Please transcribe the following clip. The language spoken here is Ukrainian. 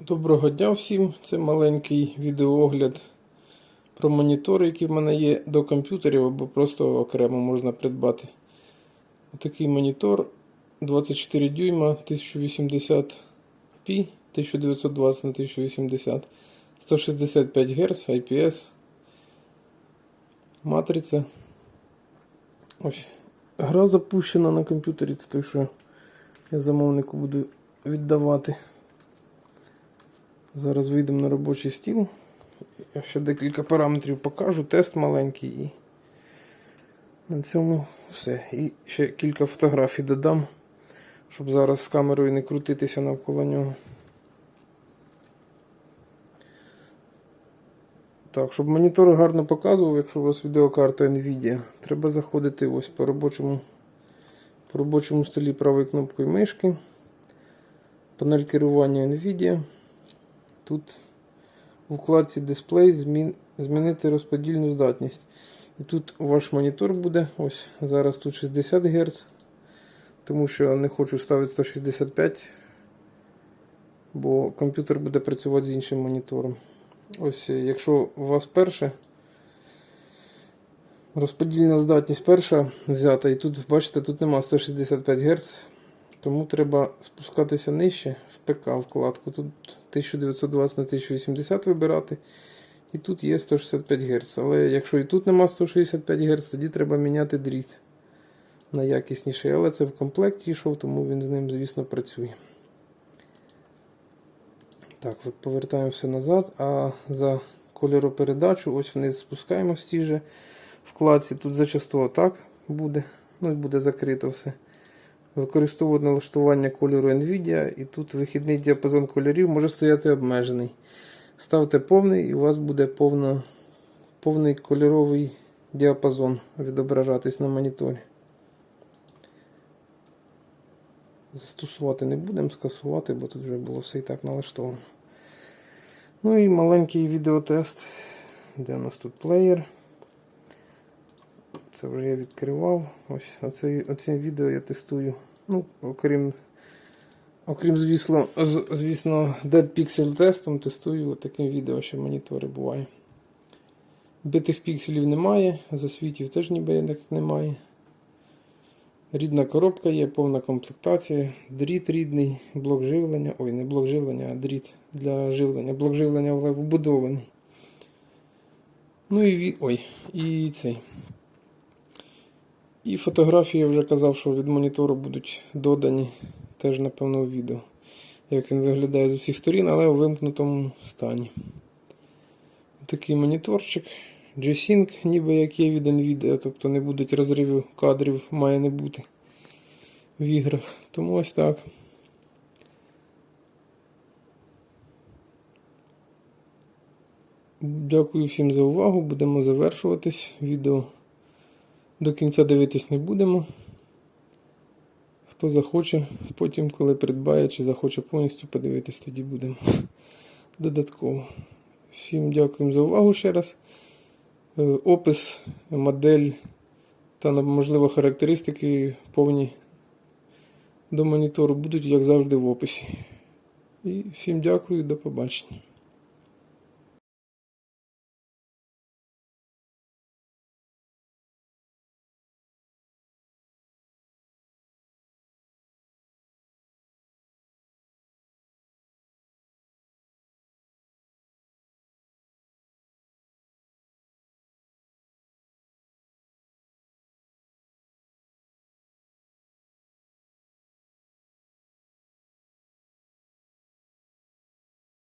Доброго дня всім! Це маленький відеоогляд про монітори, які в мене є до комп'ютерів або просто окремо можна придбати. Отакий монітор 24 дюйма 1080p 1920 на 1080 165 Гц IPS матриця. Ось. Гра запущена на комп'ютері, це той, що я замовнику буду віддавати. Зараз вийдемо на робочий стіл. Я ще декілька параметрів покажу, тест маленький і на цьому все. І ще кілька фотографій додам, щоб зараз з камерою не крутитися навколо нього. Так, щоб монітор гарно показував, якщо у вас відеокарта Nvidia, треба заходити ось по робочому, по робочому столі правою кнопкою мишки. Панель керування Nvidia. Тут у вкладці дисплей змін, змінити розподільну здатність. І тут ваш монітор буде. Ось зараз тут 60 Гц, тому що не хочу ставити 165, бо комп'ютер буде працювати з іншим монітором. Ось, якщо у вас перше, розподільна здатність перша взята, і тут, бачите, тут нема 165 Гц. Тому треба спускатися нижче в ПК вкладку. Тут 1920 на 1080 вибирати. І тут є 165 Гц. Але якщо і тут нема 165 Гц, тоді треба міняти дріт на якісніший. Але це в комплекті йшов, тому він з ним, звісно, працює. Так, повертаємося назад. А за кольоропередачу, ось вниз спускаємося в цій же вкладці. Тут зачасту отак буде. Ну і буде закрито все. Використовувати налаштування кольору NVIDIA, і тут вихідний діапазон кольорів може стояти обмежений. Ставте повний і у вас буде повно, повний кольоровий діапазон відображатись на моніторі. Застосувати не будемо, скасувати, бо тут вже було все і так налаштовано. Ну і маленький відеотест. Де у нас тут плеєр? Це вже я відкривав. Ось оце, оце відео я тестую. Ну, окрім, окрім звісно, звісно, Dead Pixel тестом тестую таким відео, що монітори буває. Битих пікселів немає, засвітів теж ніби немає. Рідна коробка є, повна комплектація, дріт рідний, блок живлення. Ой, не блок живлення, а дріт для живлення. Блок живлення вбудований. Ну і. Ой, і цей. І фотографії я вже казав, що від монітору будуть додані теж, напевно, у відео. Як він виглядає з усіх сторін, але у вимкнутому стані. Такий моніторчик. G-Sync, ніби як є від Nvidia, тобто не будуть розривів кадрів, має не бути в іграх. Тому ось так. Дякую всім за увагу. Будемо завершуватись. Відео до кінця дивитись не будемо. Хто захоче, потім, коли придбає чи захоче повністю подивитись, тоді будемо додатково. Всім дякуємо за увагу ще раз. Е, Опис, модель та, можливо, характеристики повні до монітору будуть, як завжди, в описі. І всім дякую, до побачення.